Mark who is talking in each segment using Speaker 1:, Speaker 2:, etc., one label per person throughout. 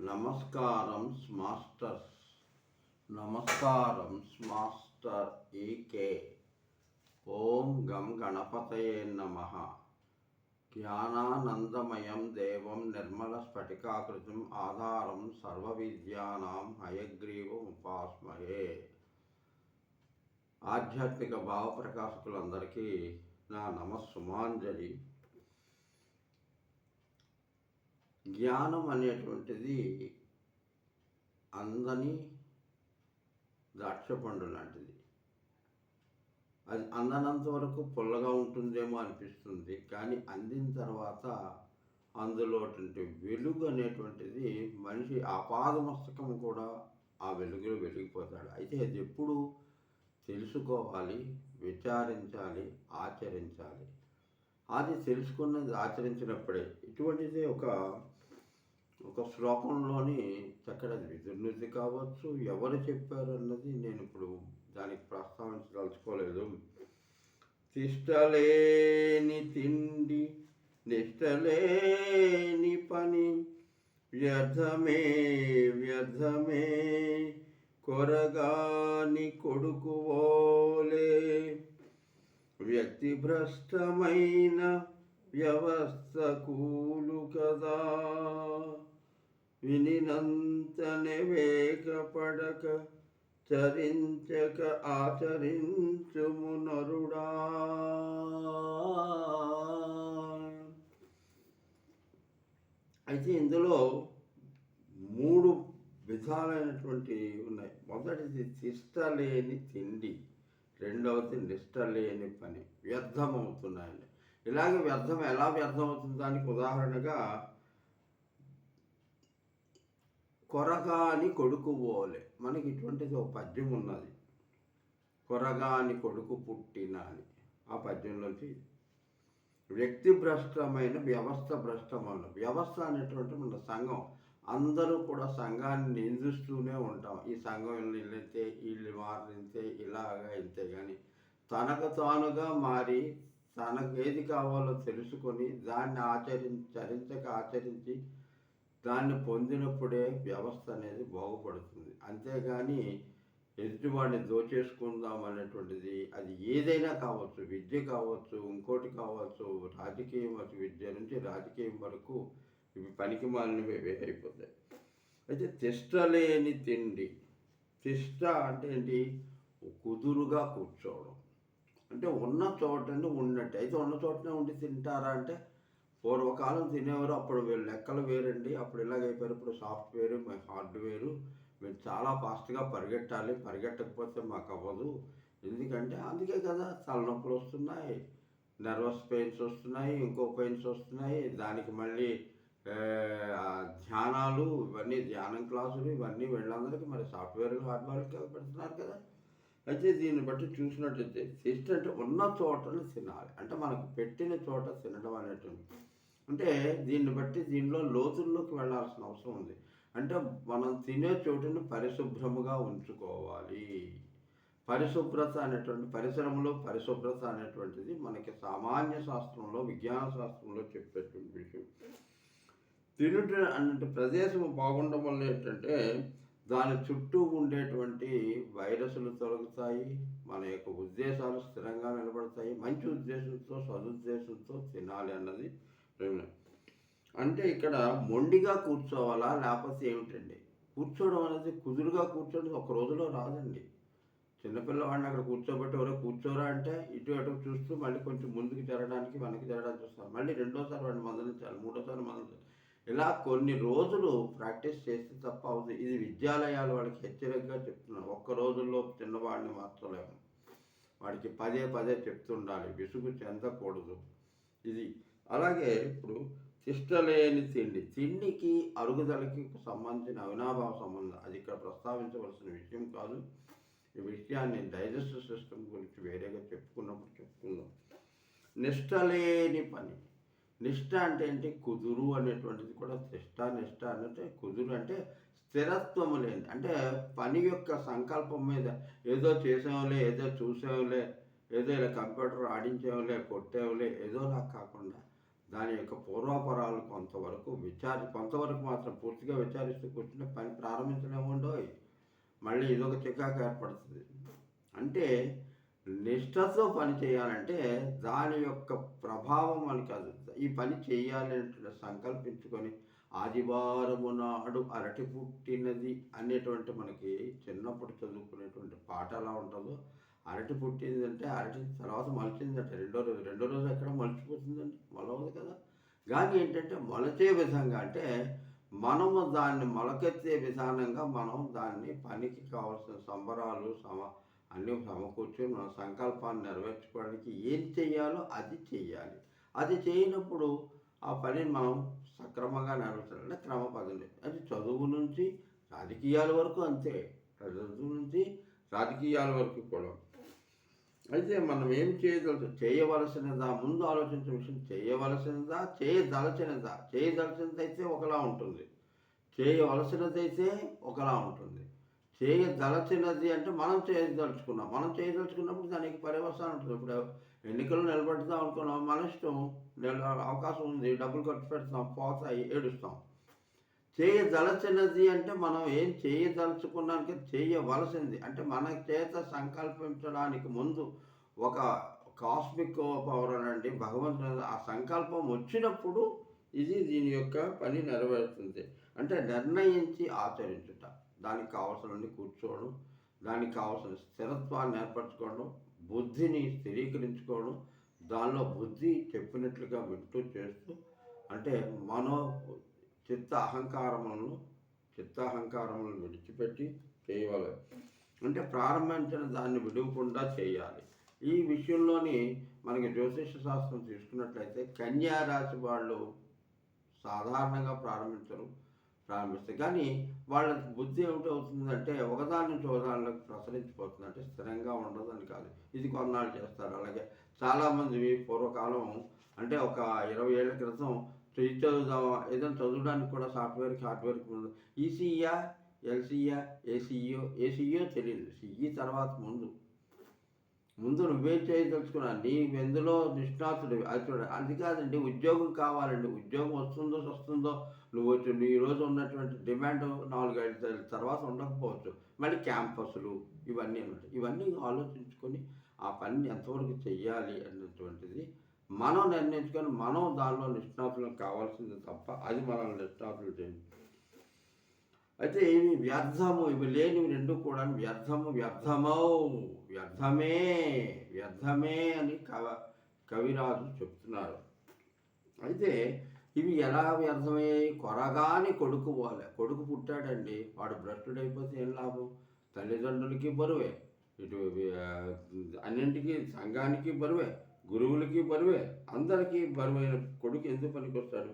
Speaker 1: నమస్కారం మాస్టర్స్ నమస్కారం మాస్టర్ ఈకే ఓం గం గణపతయే నమ. జ్ఞానానందమయం దేవం నిర్మల స్ఫటికాకృతిం ఆధారం సర్వ విద్యానాం హయగ్రీవముపాస్మయే ఆధ్యాత్మిక భావ ప్రకాశకులందరికీ నా నమస్సుమాంజలి. జ్ఞానం అనేటువంటిది అందని ద్రాక్షపండు లాంటిది. అది అందనంత వరకు పుల్లగా ఉంటుందేమో అనిపిస్తుంది. కానీ అందిన తర్వాత అందులో వెలుగు అనేటువంటిది మనిషి ఆపాదమస్తకం కూడా ఆ వెలుగులో వెలిగిపోతాడు. అయితే అది ఎప్పుడు తెలుసుకోవాలి విచారించాలి ఆచరించాలి. అది తెలుసుకున్నది ఆచరించినప్పుడే. ఇటువంటిది ఒక ఒక శ్లోకంలోని చక్కడది విదుర్నృతి కావచ్చు ఎవరు చెప్పారన్నది నేను ఇప్పుడు దానికి ప్రస్తావించదలుచుకోలేదు. తిష్టలేని తిండి నిష్టలేని పని వ్యర్థమే వ్యర్థమే కొరగాని కొడుకువోలే వ్యక్తి భ్రష్టమైన వ్యవస్థ కూలు కదా. వినినంతనే వేగపడక చరించక ఆచరించుము నరుడా. అయితే ఇందులో మూడు విధాలైనటువంటి ఉన్నాయి. మొదటిది తిష్ట లేని తిండి రెండవది నిష్ట లేని పని వ్యర్థమవుతున్నాయండి ఇలాగే వ్యర్థం ఎలా వ్యర్థమవుతుంది? దానికి ఉదాహరణగా కొరగాని కొడుకు పోలే మనకి ఇటువంటిది ఒక పద్యం ఉన్నది. కొరగాని కొడుకు పుట్టిన అని ఆ పద్యంలోంచి వ్యక్తి భ్రష్టమైన వ్యవస్థ భ్రష్టమైన. వ్యవస్థ అనేటువంటి మన సంఘం. అందరూ కూడా సంఘాన్ని నిందిస్తూనే ఉంటాం. ఈ సంఘం వీళ్ళైతే వీళ్ళు మారితే ఇలాగా ఇంతే కానీ తనకు తానుగా మారి తనకు ఏది కావాలో తెలుసుకొని దాన్ని ఆచరించరించక ఆచరించి దాన్ని పొందినప్పుడే వ్యవస్థ అనేది బాగుపడుతుంది. అంతేగాని ఎదుటివాడిని దోచేసుకుందాం అనేటువంటిది అది ఏదైనా కావచ్చు విద్య కావచ్చు ఇంకోటి కావచ్చు రాజకీయం విద్య నుంచి రాజకీయం వరకు ఇవి పనికి మాలినవి అయిపోతాయి. అయితే తిష్టలేని తిండి తిష్ట అంటే ఏంటి? కుదురుగా కూర్చోవడం. అంటే ఉన్న చోటనే ఉన్నట్టు అయితే ఉన్న చోటనే ఉండి తింటారా అంటే పూర్వకాలం తినేవారు అప్పుడు వీళ్ళు లెక్కలు వేరండి. అప్పుడు ఇలాగైపోయారు. ఇప్పుడు సాఫ్ట్వేర్ హార్డ్వేరు మేము చాలా ఫాస్ట్గా పరిగెట్టాలి. పరిగెట్టకపోతే మాకు అవ్వదు ఎందుకంటే అందుకే కదా తలనొప్పులు వస్తున్నాయి నర్వస్ పెయిన్స్ వస్తున్నాయి ఇంకో పెయిన్స్ వస్తున్నాయి. దానికి మళ్ళీ ధ్యానాలు ఇవన్నీ ధ్యానం క్లాసులు ఇవన్నీ వెళ్ళందరికీ మరి సాఫ్ట్వేర్ హార్డ్వేర్కి పెడుతున్నారు కదా. అయితే దీన్ని బట్టి చూసినట్టయితే టెస్ట్ ఉన్న చోటని తినాలి. అంటే మనకు పెట్టిన చోట తినడం అనేటువంటి అంటే దీన్ని బట్టి దీనిలో లోతుల్లోకి వెళ్ళాల్సిన అవసరం ఉంది. అంటే మనం తినే చోటుని పరిశుభ్రముగా ఉంచుకోవాలి. పరిశుభ్రత అనేటువంటి పరిశ్రమలో పరిశుభ్రత అనేటువంటిది మనకి సామాన్య శాస్త్రంలో విజ్ఞాన శాస్త్రంలో చెప్పేటువంటి విషయం. తినుట అన్నట్టు ప్రదేశం బాగుండడం వల్ల ఏంటంటే దాని చుట్టూ ఉండేటువంటి వైరస్లు తొలగుతాయి మన యొక్క ఉద్దేశాలు స్థిరంగా నిలబడతాయి. మంచి ఉద్దేశంతో సదుద్దేశంతో తినాలి అన్నది అంటే ఇక్కడ మొండిగా కూర్చోవాలా లేకపోతే ఏమిటండి? కూర్చోవడం అనేది కుదురుగా కూర్చోవడం ఒక రోజులో రాదండి. చిన్నపిల్లవాడిని అక్కడ కూర్చోబెట్టి ఎవరో కూర్చోరా అంటే ఇటు అటు చూస్తూ మళ్ళీ కొంచెం ముందుకు జరగడానికి వెనక్కి జరగడానికి చూస్తారు. మళ్ళీ రెండోసారి వాడిని మందలించాలి మూడోసారి మందలించాలి. ఇలా కొన్ని రోజులు ప్రాక్టీస్ చేస్తే తప్ప అవుతుంది ఇది విద్యాలయాలు వాళ్ళకి హెచ్చరికగా చెప్తున్నారు. ఒక్క రోజుల్లో చిన్నవాడిని మార్చలేము. వాడికి పదే పదే చెప్తుండాలి విసుగు చెందకూడదు. ఇది అలాగే ఇప్పుడు తిష్టలేని తిండి. తిండికి అరుగుదలకి సంబంధించిన అవినాభావ సంబంధం. అది ఇక్కడ ప్రస్తావించవలసిన విషయం కాదు. ఈ విషయాన్ని డైజెస్టివ్ సిస్టమ్ గురించి వేరేగా చెప్పుకున్నప్పుడు చెప్పుకుందాం. నిష్టలేని పని. నిష్ట అంటే ఏంటి? కుదురు అనేటువంటిది కూడా తిష్ట నిష్ట అంటే కుదురు అంటే స్థిరత్వం లేని అంటే పని యొక్క సంకల్పం మీద ఏదో చేసాంలే ఏదో చూసాంలే ఏదో ఇలా కంప్యూటర్ ఆడించాంలే కొట్టాంలే ఏదో నాకు కాకుండా దాని యొక్క పూర్వాపరాలు కొంతవరకు విచారి కొంతవరకు మాత్రం పూర్తిగా విచారిస్తూ కూర్చుంటే పని ప్రారంభించలేముండోయ్ మళ్ళీ ఇదొక చికాకు ఏర్పడుతుంది. అంటే నిష్ఠతో పని చేయాలంటే దాని యొక్క ప్రభావం మనకి అది ఈ పని చేయాలి అంటే సంకల్పించుకొని ఆదివారము నాడు అరటి పుట్టినది అనేటువంటి మనకి చిన్నప్పుడు చదువుకునేటువంటి పాట ఎలా ఉంటుందో అరటి పుట్టిందంటే అరటి తర్వాత మలిచిందంటే రెండో రోజు రెండో రోజు ఎక్కడ మలిచిపోతుందండి? కానీ ఏంటంటే మొలచే విధంగా అంటే మనము దాన్ని మొలకెత్తే విధానంగా మనం దాన్ని పనికి కావాల్సిన సంబరాలు సమ అన్ని సమకూర్చుని మన సంకల్పాన్ని నెరవేర్చుకోవడానికి ఏం చెయ్యాలో అది చెయ్యాలి అది చేయనప్పుడు ఆ పనిని మనం సక్రమంగా నెరవేర్చాలంటే క్రమ పదవి అది చదువు నుంచి రాజకీయాల వరకు అంతే. చదువు నుంచి రాజకీయాల వరకు కూడా. అయితే మనం ఏం చేయగలుగుతాం చేయవలసినదా? ముందు ఆలోచించిన విషయం చేయవలసినదా? చేయదలచినదా? చేయదలచినదైతే ఒకలా ఉంటుంది. చేయవలసినదైతే ఒకలా ఉంటుంది. చేయదలచినది అంటే మనం చేయదలుచుకున్నాం. మనం చేయదలుచుకున్నప్పుడు దానికి పర్యవసానం ఉంటుంది. ఇప్పుడు ఎన్నికలు నిలబెడతాం అనుకున్నాం. మన ఇష్టం. అవకాశం ఉంది. డబ్బులు ఖర్చు పెడతాం. పోతాయి. ఏడుస్తాం. చేయదలచినది అంటే మనం ఏం చేయదలుచుకున్నానికి చేయవలసింది. అంటే మన చేత సంకల్పించడానికి ముందు ఒక కాస్మిక్ పవర్ అనండి భగవంతుడు ఆ సంకల్పం వచ్చినప్పుడు ఇది దీని యొక్క పని నెరవేరుతుంది. అంటే నిర్ణయించి ఆచరించుట. దానికి కావాల్సిన కూర్చోవడం దానికి కావాల్సిన స్థిరత్వాన్ని ఏర్పరచుకోవడం బుద్ధిని స్థిరీకరించుకోవడం దానిలో బుద్ధి చెప్పినట్లుగా వింటూ చేస్తూ అంటే మనో చిత్త అహంకారములను చిత్త అహంకారములను విడిచిపెట్టి చేయవాలి. అంటే ప్రారంభించిన దాన్ని విడవకుండా చేయాలి. ఈ విషయంలోని మనకి జ్యోతిష శాస్త్రం తీసుకున్నట్లయితే కన్యా రాశి వాళ్ళు సాధారణంగా ప్రారంభించరు ప్రారంభిస్తారు. కానీ వాళ్ళ బుద్ధి ఏమిటవుతుందంటే ఒకదాని నుంచి ఒకదానిలోకి ప్రసరించిపోతుంది అంటే స్థిరంగా ఉండదని కాదు. ఇది కొన్నాళ్ళు చేస్తారు. అలాగే చాలామంది పూర్వకాలం అంటే ఒక ఇరవై ఏళ్ళ క్రితం చదివి ఏదైనా చదవడానికి కూడా సాఫ్ట్వేర్కి హార్డ్వేర్కి ముందు. ఈసీఈయా ఎల్సీఈయా ఏసీఈఓ ఏసీఈఓ తెలియదు సిఈ తర్వాత ముందు. ముందు నువ్వేం చేయదలుచుకున్నా నీ ఎందులో నిష్ణాతుడు అది చూడ. అది కాదండి ఉద్యోగం కావాలండి. ఉద్యోగం వస్తుందో వస్తుందో నువ్వు వచ్చి నీ రోజు ఉన్నటువంటి డిమాండ్ నాలుగైదు తర్వాత ఉండకపోవచ్చు. మళ్ళీ క్యాంపస్లు ఇవన్నీ అన్నమాట. ఇవన్నీ ఆలోచించుకొని ఆ పని ఎంతవరకు చెయ్యాలి అన్నటువంటిది మనం నిర్ణయించుకొని మనం దానిలో నిష్ణాతులు కావాల్సింది తప్ప అది మనల్ని నిష్ణాతులు చేయండి అయితే ఇవి వ్యర్థము? ఇవి లేనివి రెండు కూడా వ్యర్థము వ్యర్థమౌ వ్యర్థమే వ్యర్థమే అని కవ కవిరాజు చెప్తున్నారు. అయితే ఇవి ఎలా వ్యర్థమయ్యాయి? కొరగాని కొడుకు పోలే. కొడుకు పుట్టాడండి. వాడు భ్రష్టుడైపోతే ఏం లాభం? తల్లిదండ్రులకి బరువే. ఇటు అన్నింటికి సంఘానికి బరువే. గురువులకి బరువే అందరికీ బరువైన కొడుకు ఎందుకు పనికొస్తాడు?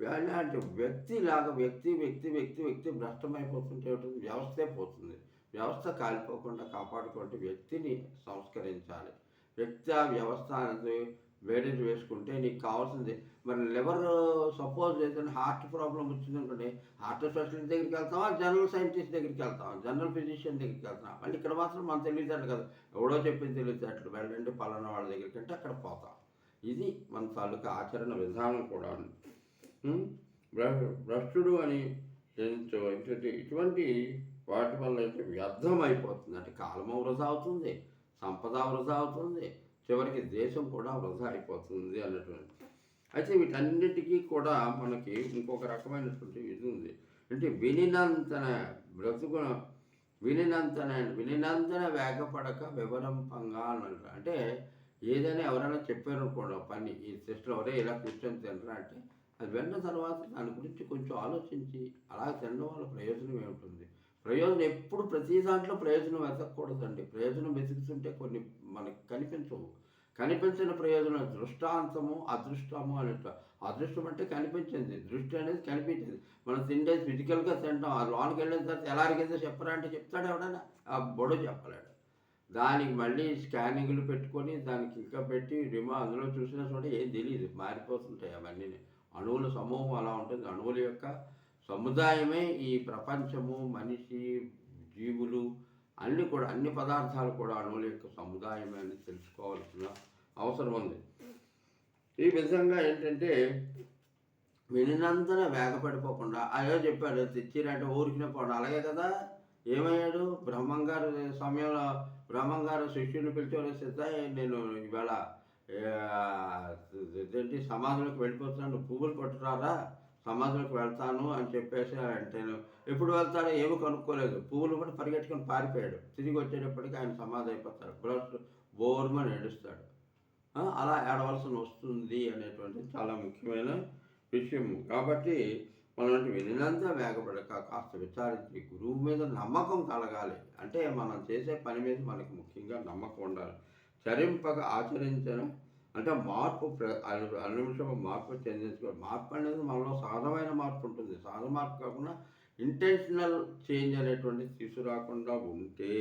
Speaker 1: అలాంటి వ్యక్తి లాగా వ్యక్తి వ్యక్తి వ్యక్తి వ్యక్తి భ్రష్టమైపోతుంటే వ్యవస్థే పోతుంది. వ్యవస్థ కాలిపోకుండా కాపాడుకుంటే వ్యక్తిని సంస్కరించాలి. వ్యక్తి ఆ వ్యవస్థ అనేది వేడేసి వేసుకుంటే నీకు కావాల్సింది. మరి లివర్ సపోజ్ ఏదైనా హార్ట్ ప్రాబ్లం వచ్చిందనుకోండి హార్ట్ స్పెషలిస్ట్ దగ్గరికి వెళ్తామా జనరల్ సైంటిస్ట్ దగ్గరికి వెళ్తాం జనరల్ ఫిజిషియన్ దగ్గరికి వెళ్తాం మళ్ళీ ఇక్కడ మాత్రం మనం తెలియదు కదా. ఎవడో చెప్పింది తెలియదు వెళ్ళండి పలానా వాళ్ళ దగ్గరికి అంటే అక్కడ పోతాం. ఇది మన తాలూకా ఆచరణ విధానం కూడా భ్రష్టుడు అని ఇటువంటి ఇటువంటి వాటి వల్ల అయితే వ్యర్థం అయిపోతుంది. అంటే కాలము వృధా అవుతుంది సంపద వృధా అవుతుంది చివరికి దేశం కూడా వృధా అయిపోతుంది అన్నటువంటి. అయితే వీటన్నిటికీ కూడా మనకి ఇంకొక రకమైనటువంటి ఇది ఉంది. అంటే వినినంతన బ్రతుకున వినినంతన వినినంతన వేగపడక వివరంపంగా అని అంటే ఏదైనా ఎవరైనా చెప్పారు పని ఈ సిస్టర్ ఎవరే ఇలా కూర్చొని తినరా అంటే అది విన్న తర్వాత దాని గురించి కొంచెం ఆలోచించి అలా తినడం వల్ల ప్రయోజనం ఏమిటి ప్రయోజనం ఎప్పుడు ప్రతి దాంట్లో ప్రయోజనం వెతకూడదండి ప్రయోజనం వెతుకుతుంటే కొన్ని మనకి కనిపించవు. కనిపించిన ప్రయోజనం దృష్టాంతము అదృష్టము అన్నట్టు అదృష్టం అంటే కనిపించింది. దృష్టి అనేది కనిపించింది. మనం తిండే ఫిజికల్గా తింటాం. ఆ లోనికి వెళ్ళిన తర్వాత ఎలా అరిగిందో చెప్పరా అంటే చెప్తాడు ఎవడన్నా? ఆ బొడ చెప్పలేడు. దానికి మళ్ళీ స్కానింగ్లు పెట్టుకొని దానికి ఇంకా పెట్టి రిమో అందులో చూసిన చూడండి ఏం తెలియదు మారిపోతుంటాయి అవన్నీ. అణువుల సమూహం అలా ఉంటుంది. అణువుల యొక్క సముదాయమే ఈ ప్రపంచము మనిషి జీవులు అన్ని కూడా అన్ని పదార్థాలు కూడా అణువుల యొక్క సముదాయమే అని తెలుసుకోవాల్సిన అవసరం ఉంది. ఈ విధంగా ఏంటంటే వినినంతనే వేగపడిపోకుండా అయ్యో చెప్పాడు తెచ్చిరంటే ఊరికిన పోవడం అలాగే కదా ఏమయ్యాడు? బ్రహ్మంగారు సమయంలో బ్రహ్మంగారు శిష్యుని పిలిచి సిద్ధ నేను ఇవాళ ఏంటి సమాధులకు వెళ్ళిపోతున్నాను పువ్వులు పట్టురారా సమాధులకు వెళ్తాను అని చెప్పేసి అంటే ఎప్పుడు వెళ్తాడో ఏమి కనుక్కోలేదు. పువ్వులు కూడా పరిగెట్టుకొని పారిపోయాడు. తిరిగి వచ్చేటప్పటికి ఆయన సమాధి అయిపోతాడు. బ్రష్ బోర్మని ఏడుస్తాడు. అలా ఏడవలసి వస్తుంది అనేటువంటి చాలా ముఖ్యమైన విషయం కాబట్టి మనం వెళ్ళినంతా వేగపడక కాస్త విచారించి గురువు మీద నమ్మకం కలగాలి. అంటే మనం చేసే పని మీద మనకి ముఖ్యంగా నమ్మకం ఉండాలి. చరింపక ఆచరించడం అంటే మార్పు ప్ర- అనునిమిషం మార్పు చెందించుకో మార్పు అనేది మనలో సహజమైన మార్పు ఉంటుంది. సహజ మార్పు కాకుండా ఇంటెన్షనల్ చేంజ్ అనేటువంటిది తీసుకురాకుండా ఉంటే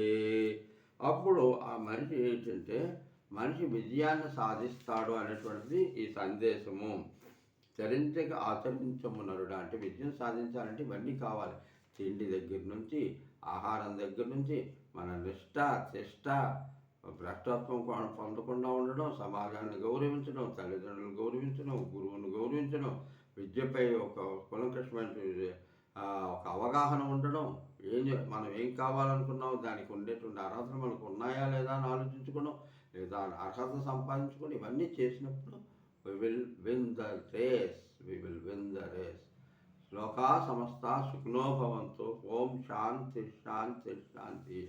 Speaker 1: అప్పుడు ఆ మనిషి ఏంటంటే మనిషి విజయాన్ని సాధిస్తాడు అనేటువంటిది ఈ సందేశము. చరించక ఆచరించమునరుడు అంటే విజయం సాధించాలంటే ఇవన్నీ కావాలి. తిండి దగ్గర నుంచి ఆహారం దగ్గర నుంచి మన నిష్ట చేష్ట భ్రష్టత్వం పొందకుండా ఉండడం సమాజాన్ని గౌరవించడం తల్లిదండ్రులను గౌరవించడం గురువును గౌరవించడం విద్యపై ఒక కులంకృష్ణ ఒక అవగాహన ఉండడం ఏం మనం ఏం కావాలనుకున్నాం దానికి ఉండేటువంటి అర్హతలు మనకు ఉన్నాయా లేదా అని ఆలోచించుకోవడం లేదా అర్హత సంపాదించుకొని ఇవన్నీ చేసినప్పుడు we will win the race we will win the race shloka సమస్త సుఖనోభవంతో ఓం శాంతి శాంతి శాంతి.